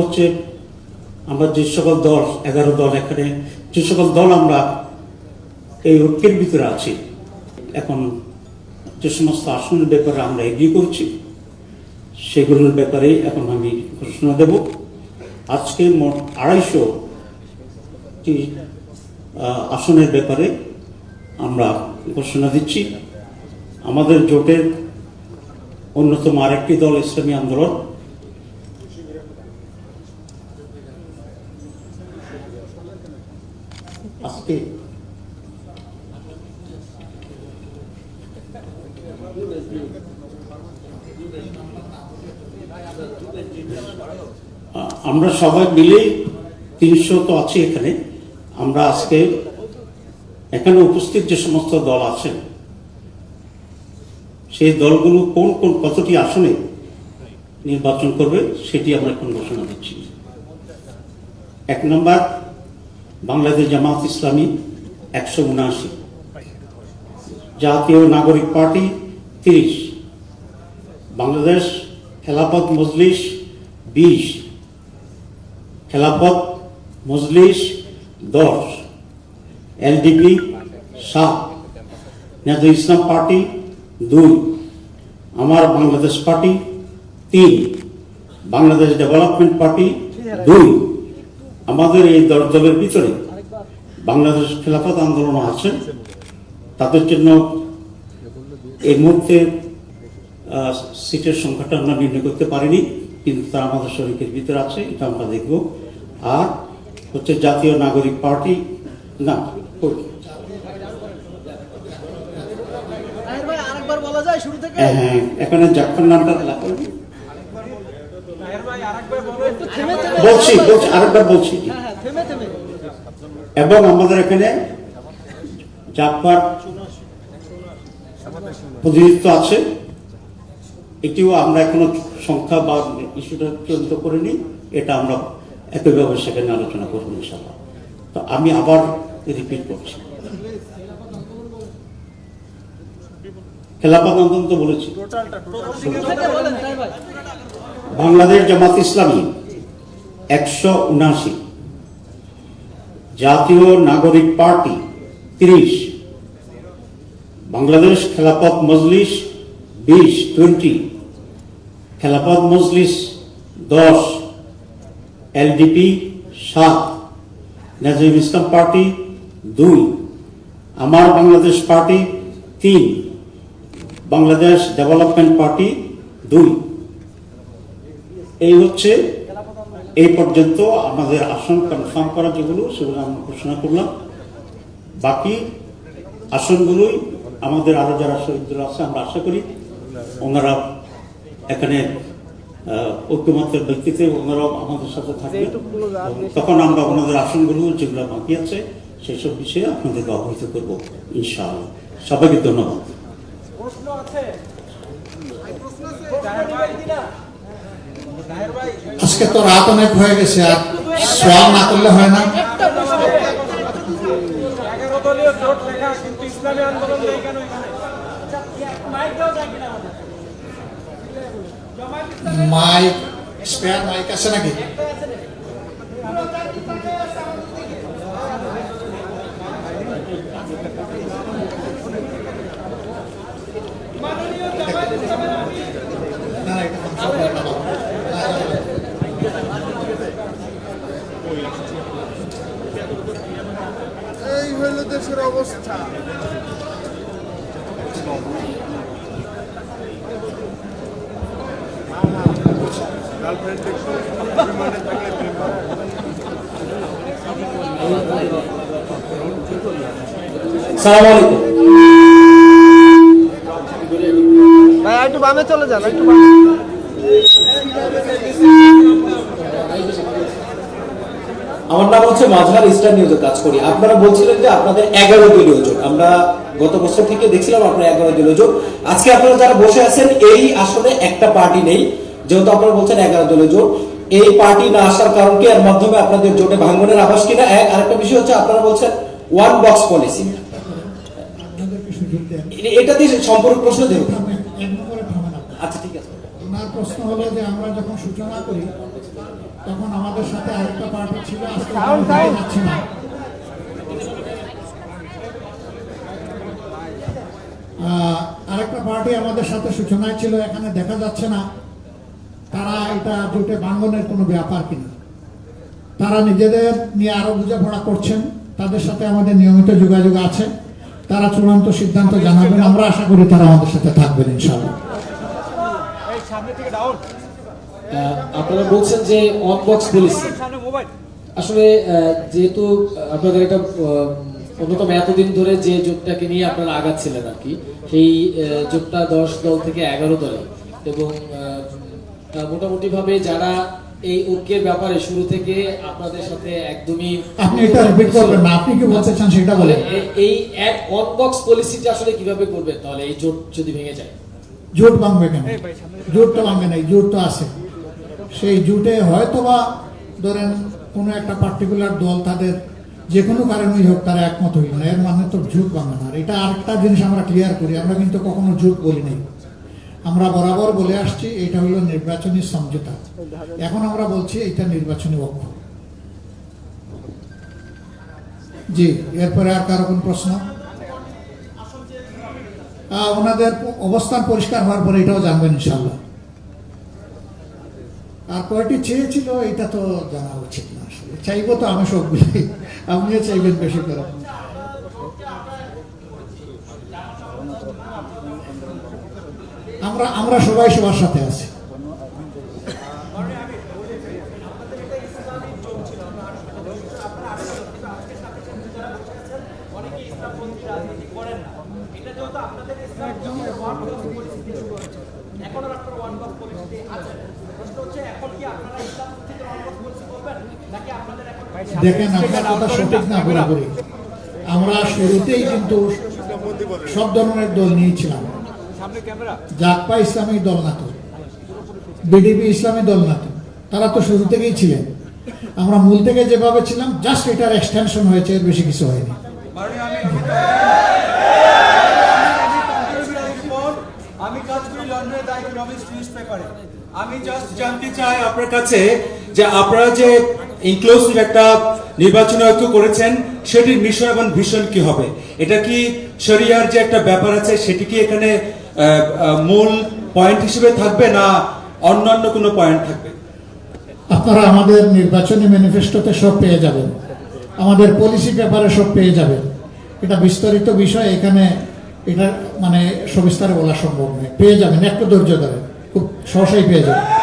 হচ্ছে আমরা যে সকল দল, এগারো দল এখানে, যে সকল দল আমরা এই ঐক্যের ভিতরে আছি, এখন যে সমস্ত আসনের ব্যাপারে আমরা এগিয়ে করছি, সেগুলোর ব্যাপারে এখন আমি ঘোষণা দেব। আজকে মোট আড়াইশো আসনের ব্যাপারে আমরা ঘোষণা দিচ্ছি। আমাদের জোটের অন্যতম আরেকটি দল ইসলামী আন্দোলন। আজকে আমরা সবাই মিলে তিনশো তো আছি এখানে। আমরা আজকে এখানে উপস্থিত যে সমস্ত দল আছেন, সেই দলগুলো কোন কোন কতটি আসনে নির্বাচন করবে সেটি আমরা এখন ঘোষণা দিচ্ছি। এক নম্বর বাংলাদেশ জামাত ইসলামী একশো উনআশি। জাতীয় নাগরিক পার্টি তিরিশ। বাংলাদেশ খেলাফত মজলিস বিশ। খেলাফত মজলিস দশ। এলডিপি সাত। নেতা ইসলাম পার্টি দুই। আমার বাংলাদেশ পার্টি তিন। বাংলাদেশ ডেভেলপমেন্ট পার্টি দুই। আমাদের এই দলের ভিতরে বাংলাদেশ খেলাফত আন্দোলন আছে। তাদের জন্য এই মুহূর্তে সিটের সংখ্যাটা আমরা নির্ণয় করতে পারিনি কিন্তু তারা আমাদের শরীরের ভিতরে আছে এটা আমরা দেখব। আর হচ্ছে জাতীয় নাগরিক পার্টি না হ্যাঁ এখানে জাফর নামটা লেখা হয়নি। একটু থেমে থেমে বলছি বলছি। আরেকবার বলছি। হ্যাঁ হ্যাঁ থেমে থেমে এবং আমাদের এখানে জাফর প্রতিনিধিত্ব আছে। এটিও আমরা এখনও সংখ্যা বা ইস্যুটা চূড়ান্ত করিনি এটা আমরা একইভাবে সেখানে আলোচনা করব ইনশাল্লাহ তো আমি আবার রিপিট করছি। খেলাফত আন্দোলন তো বলেছি শুরু থেকে বলেন তাহের ভাই। বাংলাদেশ জামাত ইসলামী একশো উনআশি জাতীয় নাগরিক পার্টি তিরিশ। বাংলাদেশ খেলাপথ মজলিস বিশ, টোয়েন্টি। খেলাপথ মজলিস দশ। এলডিপি সাত। নাজিম ইসলাম পার্টি দুই। আমার বাংলাদেশ পার্টি তিন। বাংলাদেশ ডেভেলপমেন্ট পার্টি দুই। এই হচ্ছে এই পর্যন্ত আমাদের আসন কনফার্ম করা যেগুলো, সেগুলো আমরা ঘোষণা করলাম। বাকি আসনগুলোই আমাদের আরও যারা শহীদরা আছে, আমরা আশা করি ওনারা এখানে ঐক্যমত্যের ভিত্তিতে ওনারাও আমাদের সাথে থাকবে তখন আমরা ওনাদের আসনগুলো যেগুলো বাকি আছে, সেসব বিষয়ে আপনাদেরকে অবহিত করব, ইনশাআল্লাহ। সবাইকে ধন্যবাদ। প্রশ্ন আছে তাহের ভাই দিনা তাহের ভাই আজকে তো রাত অনেক হয়ে গেছে, আর সোয়াল না করলে হয় না। মাইক, স্পেয়ার মাইক আছে নাকি না, না, এটা ধ্বংস করে না, বাবা। না, না, না। এই হইল দেশের অবস্থা। ভাই একটু বামে চলে যান একটু বামে। আমার নাম হচ্ছে মাঝার ইস্টার্ন নিউজে কাজ করি। আপনারা বলছিলেন যে আপনাদের এগারো দলীয় জোট আমরা গত বছর থেকে দেখছিলাম আপনার এগারো দলীয় জোট আজকে আপনারা যারা বসে আছেন, এই আসলে একটা পার্টি নেই। যেহেতু আপনারা বলছেন এগারো দলীয় জোট এই পার্টি না আসার কারণ কি? এর মাধ্যমে আপনাদের জোটে ভাঙ্গনের আভাস কিনা? এক আরেকটা বিষয় হচ্ছে আপনারা বলছেন ওয়ান বক্স পলিসি এটা দিয়ে সম্পূর্ণ প্রশ্ন দেব। আচ্ছা ঠিক আছে। প্রশ্ন হলো যে আমরা যখন সূচনা করি তখন আমাদের সাথে আরেকটা পার্টি ছিল আজকে ওখানে না। আহ, আরেকটা পার্টি আমাদের সাথে সূচনায় ছিল এখানে দেখা যাচ্ছে না তারা এটা জোটে ভাঙ্গনের কোনো ব্যাপার কিনা। তারা নিজেদের নিয়ে আরও বোঝাপড়া করছেন তাদের সাথে আমাদের নিয়মিত যোগাযোগ আছে। তারা চূড়ান্ত সিদ্ধান্ত জানাবেন আমরা আশা করি তারা আমাদের সাথে থাকবেন ইনশাআল্লাহ। আপনারা বলছেন যে অন বক্স পলিসি আসলে যেহেতু আপনাদের একটা অন্যতম এতদিন ধরে যে জোটটাকে নিয়ে আপনারা আগাচ্ছিলেন আর কি সেই জোটটা দশ দল থেকে এগারো দলে। এবং মোটামুটি ভাবে যারা এই ঐক্যের ব্যাপারে শুরু থেকে আপনাদের সাথে একদমই আপনি এটা রিপিট করবেন না আপনি কি বলতে চান সেটা বলেন। এই এক অন বক্স পলিসিটা আসলে কীভাবে করবেন? তাহলে এই জোট যদি ভেঙে যায়। জোট ভাঙবে কেন? জোট তো ভাঙবে নাই জোট তো আছে। সেই জোটে হয়তোবা, ধরেন, কোনো একটা পার্টিকুলার দল তাদের যে কোনো কারণেই হোক তারা একমত হইল না। এর মানে তো জোট না। এটা আরেকটা জিনিস আমরা ক্লিয়ার করি, আমরা কিন্তু কখনো জোট বলি নাই। আমরা বরাবর বলে আসছি, এটা হলো নির্বাচনী সমঝোতা। এখন আমরা বলছি এটা নির্বাচনী ঐক্য জি, এরপরে আর কারও কোন প্রশ্ন? ওনাদের অবস্থান পরিষ্কার হওয়ার পরে এটাও জানবেন ইনশাল্লাহ আর কয়টি চেয়েছিল, এটা তো জানা উচিত না আসলে। চাইব তো আমি সবগুলি আপনিও চাইবেন বেশি করে। আমরা আমরা সবাই সবার সাথে আছি। এখন ওয়ান দেখেন, আপনার কথা সঠিক না, পুরোপুরি। আমরা শুরুতেই কিন্তু সব ধরনের দল নিয়েছিলাম। জাকপা ইসলামী দল না তো, বিডিপি ইসলামী দল না তো, তারা তো শুরু থেকেই ছিলেন। আমরা মূল থেকে যেভাবে ছিলাম জাস্ট এটার এক্সটেনশন হয়েছে, এর বেশি কিছু হয়নি। আমি কাজ করি লন্ডনের দায়িত্ব ইকোনমিক্স নিউজ পেপারে। আমি জাস্ট জানতে চাই আপনার কাছে যে আপনারা যে ইনক্লুসিভ একটা নির্বাচনী ঐক্য করেছেন, সেটির মিশন এবং ভিশন কি হবে? এটা কি শরিয়ার যে একটা ব্যাপার আছে, সেটি কি এখানে মূল পয়েন্ট হিসেবে থাকবে না অন্যান্য কোনো পয়েন্ট থাকবে? আপনারা আমাদের নির্বাচনী ম্যানিফেস্টোতে সব পেয়ে যাবেন। আমাদের পলিসি পেপারে সব পেয়ে যাবেন। এটা বিস্তারিত বিষয় এখানে এটা মানে সবিস্তারে বলা সম্ভব নয়। পেয়ে যাবেন, একটু ধৈর্য ধরে খুব সহসাই পেয়ে যাবেন